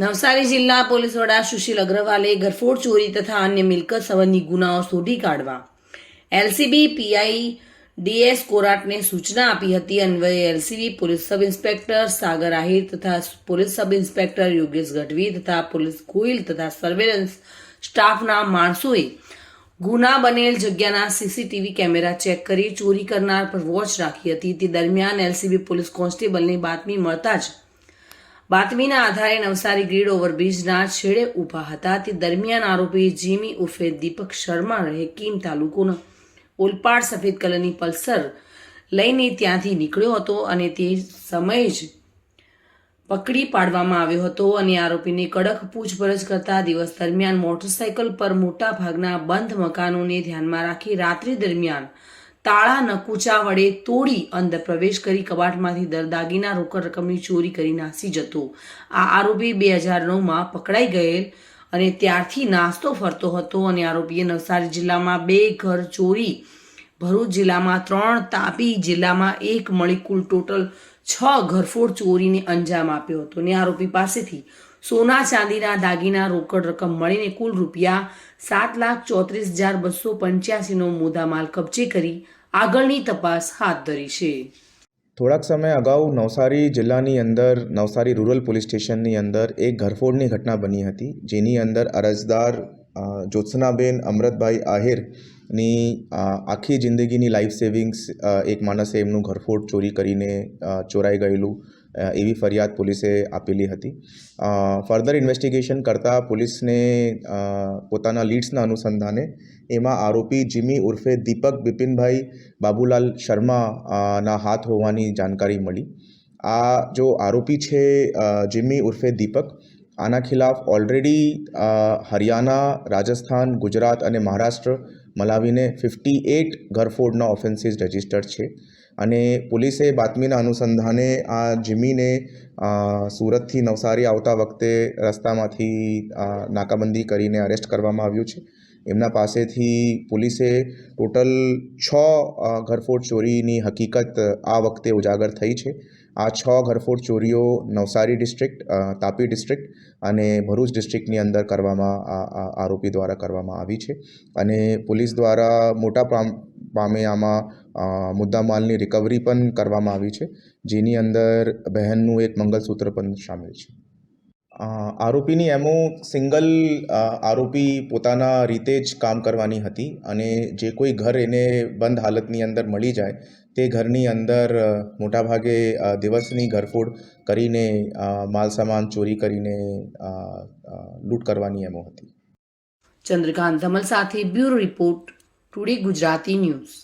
નવસારી જિલ્લા પોલીસ વડા સુશીલ અગ્રવાલે ગરફોડ ચોરી તથા અન્ય મિલકત સંબંધી ગુનાઓ શોધી કાઢવા. એલસીબી, પીઆઈ, ડીએસ કોરાટને સૂચના આપી હતી. અન્વયે L C B police sub inspector Sagar Ahir તથા police sub inspector Yogesh Gadhvi તથા પોલીસ ગોહિલ તથા સર્વેલન્સ સ્ટાફના માણસોએ ગુના બનેલ જગ્યાના સીસીટીવી કેમેરા ચેક કરી ચોરી કરનાર પર વોચ રાખી હતી. તે દરમિયાન એલસીબી પોલીસ કોન્સ્ટેબલની બાતમી મળતા જ બાતમીના આધારે નવસારી ગ્રીડ ઓવરબ્રિજના છેડે ઊભા હતા. તે દરમિયાન આરોપી જીમી ઉર્ફે દીપક શર્મા રહે કીમ તાલુકોનો ઓલપાડ સફેદ કલરની પલ્સર લઈને ત્યાંથી નીકળ્યો હતો અને તે સમયે જ પકડી પાડવામાં આવ્યો હતો અને આરોપીને કડક પૂછપરછ કરતા દિવસ દરમિયાન મોટરસાયકલ પર મોટા ભાગના બંધ મકાનોને ધ્યાનમાં રાખી રાત્રિ દરમિયાન તાળા નકુચા વડે તોડી અંદર પ્રવેશ કરી કબાટમાંથી દર દાગીના રોકડ રકમની ચોરી કરી નાસી જતો. આ આરોપી બે હજાર નવમાં પકડાઈ ગયેલ અને ત્યારથી નાસ્તો ફરતો હતો અને આરોપીએ નવસારી જિલ્લામાં બે ઘર ચોરી, ભરૂચ જિલ્લામાં ત્રણ, તાપી જિલ્લામાં એક મળી કુલ ટોટલ છ ઘરફોડ ચોરીને અંજામ આપ્યો હતો. ને આરોપી પાસેથી સોના ચાંદીના દાગીના રોકડ રકમ મળીને કુલ રૂપિયા સાત લાખ ચોત્રીસ હજાર બસો પંચ્યાસીનો મુદ્દામાલ કબજે કરી આગળની તપાસ હાથ ધરી છે. થોડાક સમય અગાઉ નવસારી જિલ્લાની અંદર, નવસારી રૂરલ પોલીસ સ્ટેશનની અંદર એક ઘરફોડની ઘટના બની હતી. જેની અંદર અરજદાર જ્યોત્સનાબેન અમૃતભાઈ આહિરની આખી જિંદગીની લાઈફ સેવિંગ્સ એક માણસે એમનું ઘરફોડ ચોરી કરીને ચોરાઈ ગયેલું. એવી ફરિયાદ પોલીસે આપેલી હતી. ફર્ધર ઇન્વેસ્ટિગેશન કરતાં પોલીસને પોતાના લીડ્સના અનુસંધાને એમાં આરોપી જીમી ઉર્ફે દીપક બિપિનભાઈ બાબુલાલ શર્મા ના હાથ હોવાની જાણકારી મળી. આ જો આરોપી છે જીમી ઉર્ફે દીપક, આના ખિલાફ ઓલરેડી હરિયાણા, રાજસ્થાન, ગુજરાત અને મહારાષ્ટ્ર મલાવીને ફિફ્ટી એટ ઘરફોડના ઓફેન્સીસ રજિસ્ટર્ડ છે. અને પોલીસે બાતમીના અનુસંધાને આ જીમીને સુરતથી નવસારી આવતા વખતે રસ્તામાંથી નાકાબંધી કરીને અરેસ્ટ કરવામાં આવ્યું છે. એમના પાસેથી પોલીસે ટોટલ છ ઘરફોડ ચોરીની હકીકત આ વખતે ઉજાગર થઈ છે. આ છ ઘરફોડ ચોરીઓ નવસારી ડિસ્ટ્રિક્ટ તાપી ડિસ્ટ્રિક્ટ અને ભરૂચ ડિસ્ટ્રિક્ટની અંદર કરવામાં આરોપી દ્વારા કરવામાં આવી છે. અને પોલીસ દ્વારા મોટા પામે આમાં મુદ્દામાલની રિકવરી પણ કરવામાં આવી છે, જેની અંદર બહેનનું એક મંગલસૂત્ર પણ સામેલ છે. આરોપીની એમો સિંગલ આરોપી પોતાના રીતે જ કામ કરવાની હતી અને જે કોઈ ઘર એને બંધ હાલતની અંદર મળી જાય, તે ઘરની અંદર મોટાભાગે દિવસની ઘરફોડ કરીને માલસામાન માલ સામાન ચોરી કરીને લૂંટ કરવાની એમો હતી. ચંદ્રકાંત ધમલ સાથે bureau report, today Gujarati news.